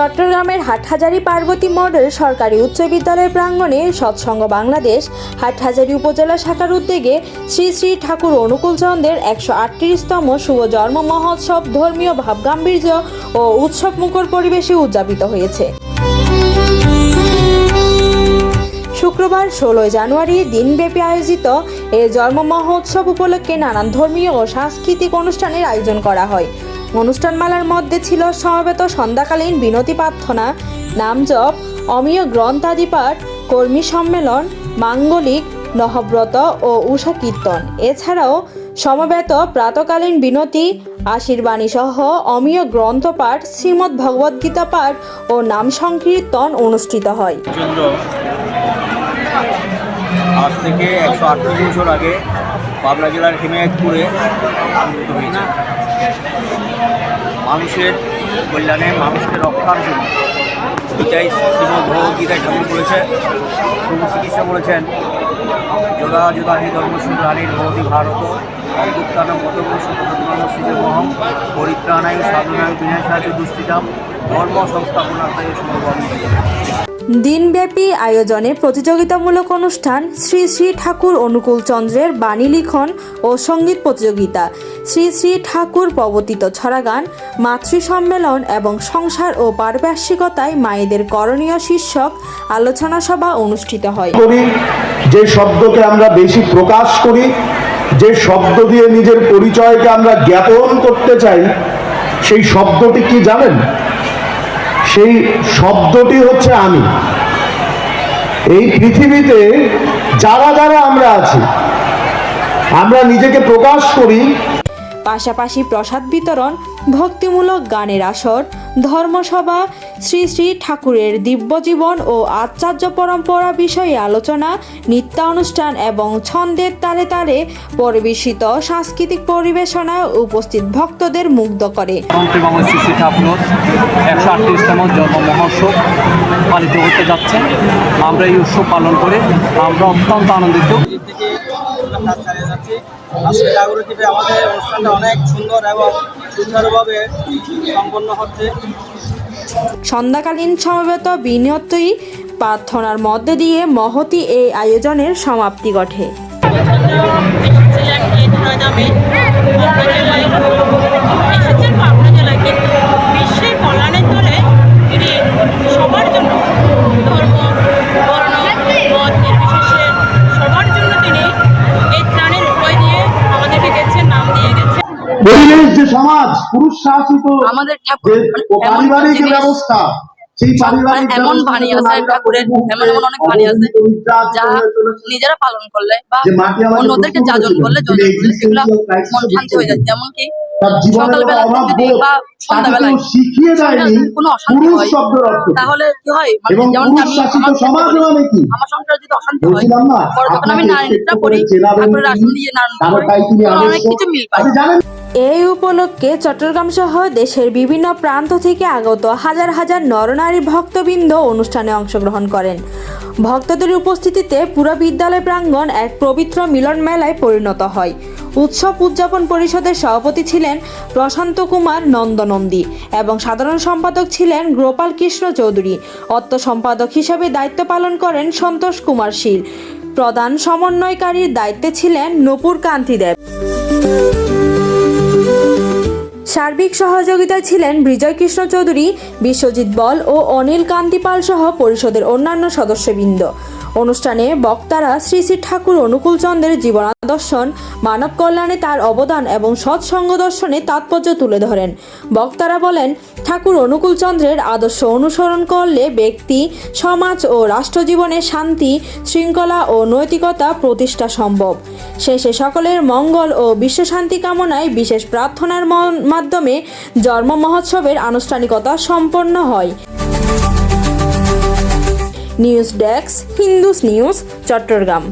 চট্টগ্রামের হাটহাজারী পার্বতী মডেল সরকারি উচ্চ বিদ্যালয়ের প্রাঙ্গণে সৎসঙ্গ বাংলাদেশ হাটহাজারী উপজেলা শাখার উদ্যোগে শ্রী শ্রী ঠাকুর অনুকূল চন্দ্রের একশো আটত্রিশতম শুভ জন্ম মহোৎসব ধর্মীয় ভাবগাম্ভীর্য ও উৎসব মুখর পরিবেশে উদযাপিত হয়েছে। শুক্রবার ষোলোই জানুয়ারি দিনব্যাপী আয়োজিত এ জন্ম মহোৎসব উপলক্ষে নানান ধর্মীয় ও সাংস্কৃতিক অনুষ্ঠানের আয়োজন করা হয়। অনুষ্ঠানমালার মধ্যে ছিল সমবেত সন্ধ্যাকালীন বিনতি প্রার্থনা নামজপ অমীয় গ্রন্থাদি পাঠ কর্মী সম্মেলন, মাঙ্গলিক, নহব্রত ও উষা কীর্তন। এছাড়াও সমবেত প্রাতকালীন বিনতি, আশীর্বাণী সহ অমীয় গ্রন্থ গ্রন্থপাঠ, শ্রীমদ্ ভগবদ্গীতা পাঠ ও নাম সংকীর্তন অনুষ্ঠিত হয়। আজ থেকে একশো আটত্রিশ বছর আগে পাবনা জেলার হিমায়তপুরে হয়েছে। মানুষের কল্যাণে, মানুষকে রক্ষার জন্য। এটাই শ্রীমদ ঠাকুর বলেছে। প্রভু চিকিৎসা বলেছেন যোগা যোগা হি ধর্মসূর রানীর ভগবতী ভারত অভ্যুত্থান মতবর্ষমহম পরিত্রাণায় সাধনায় বিনাশায় দুষ্টিতাম ধর্ম সংস্থাপনার্থায় সমর্পণ দিনব্যাপী আয়োজনে প্রতিযোগিতামূলক অনুষ্ঠান শ্রী শ্রী ঠাকুর অনুকূল চন্দ্রের বাণী লিখন ও সংগীত প্রতিযোগিতা। শ্রী শ্রী ঠাকুর প্রবর্তিত ছড়াগান মাতৃ সম্মেলন এবং সংসার ও পারিপার্শ্বিকতায় মায়েদের করণীয় শীর্ষক আলোচনা সভা অনুষ্ঠিত হয়। যে শব্দকে আমরা বেশি প্রকাশ করি, যে শব্দ দিয়ে নিজের পরিচয়কে আমরা জ্ঞাপন করতে চাই, সেই শব্দটি কি জানেন? সেই শব্দটি হচ্ছে আমি। এই পৃথিবীতে যারা যারা আমরা আছি আমরা নিজেকে প্রকাশ করি পাশাপাশি প্রসাদ বিতরণ, ভক্তিমূলক গানের আসর, ধর্মসভা, শ্রী শ্রী ঠাকুরের দিব্য জীবন ও আচার্য পরম্পরা বিষয়ে আলোচনা, নৃত্যানুষ্ঠান এবং ছন্দের তালে তালে পরিবেশিত সাংস্কৃতিক পরিবেশনা উপস্থিত ভক্তদের মুগ্ধ করে। পালিত হতে যাচ্ছে। আমরা এই উৎসব পালন করে আমরা অত্যন্ত আনন্দিত। কাজ চালিয়ে যাচ্ছি। আজকে জাগরণ টিভি আমাদের অনুষ্ঠানটা অনেক সুন্দর এবং সুচারুভাবে সম্পন্ন হচ্ছে। সন্ধ্যাকালীন সমবেত বিনিয়তই প্রার্থনার মধ্যে দিয়ে মহতি এই আয়োজনের সমাপ্তি ঘটে। পরিবেশ যে সমাজ পুরুষ শাসিত আমাদের পারিবারিক ব্যবস্থা সেই পারিবারিক এমন বাণী আছে ঠাকুরের এমন এমন অনেক ভানি আছে যা নিজেরা পালন করলে বা অন্যদেরকে যাজন করলে সেগুলো মন শান্তি হয়ে যায়। যেমন কি সকালবেলা অভাব যদি বোধ বা সন্ধ্যাবেলায় শিখিয়ে দেয়নি। কোনো অশান্তি হয় শব্দের অর্থ কি। তাহলে কি হয়? মানে যেমন আমার মানে সংসারে যদি অশান্তি হয় পরে আমি করি দিয়ে অনেক কিছু মিল পাই এই উপলক্ষে চট্টগ্রাম সহ দেশের বিভিন্ন প্রান্ত থেকে আগত হাজার হাজার নরনারী ভক্তবৃন্দ অনুষ্ঠানে অংশগ্রহণ করেন। ভক্তদের উপস্থিতিতে পুরো বিদ্যালয় প্রাঙ্গণ এক পবিত্র মিলন মেলায় পরিণত হয়। উৎসব উদযাপন পরিষদের সভাপতি ছিলেন প্রশান্ত কুমার নন্দনন্দী এবং সাধারণ সম্পাদক ছিলেন গোপাল কৃষ্ণ চৌধুরী। অর্থ সম্পাদক হিসেবে দায়িত্ব পালন করেন সন্তোষ কুমার শীল। প্রধান সমন্বয়কারীর দায়িত্বে ছিলেন নপুর কান্তি দেব। সার্বিক সহযোগিতায় ছিলেন বিজয় কৃষ্ণ চৌধুরী, বিশ্বজিৎ বল ও অনিল কান্তি পাল সহ পরিষদের অন্যান্য সদস্যবৃন্দ। অনুষ্ঠানে বক্তারা শ্রী শ্রী ঠাকুর অনুকূল চন্দ্রের জীবনাদর্শন মানব কল্যাণে তার অবদান এবং সৎসঙ্গ দর্শনে তাৎপর্য তুলে ধরেন। বক্তারা বলেন, ঠাকুর অনুকূল চন্দ্রের আদর্শ অনুসরণ করলে ব্যক্তি, সমাজ ও রাষ্ট্রজীবনে শান্তি, শৃঙ্খলা ও নৈতিকতা প্রতিষ্ঠা সম্ভব। শেষে সকলের মঙ্গল ও বিশ্বশান্তি কামনায় বিশেষ প্রার্থনার মাধ্যমে জন্ম মহোৎসবের আনুষ্ঠানিকতা সম্পন্ন হয়। News desk Hindus news Chattogram.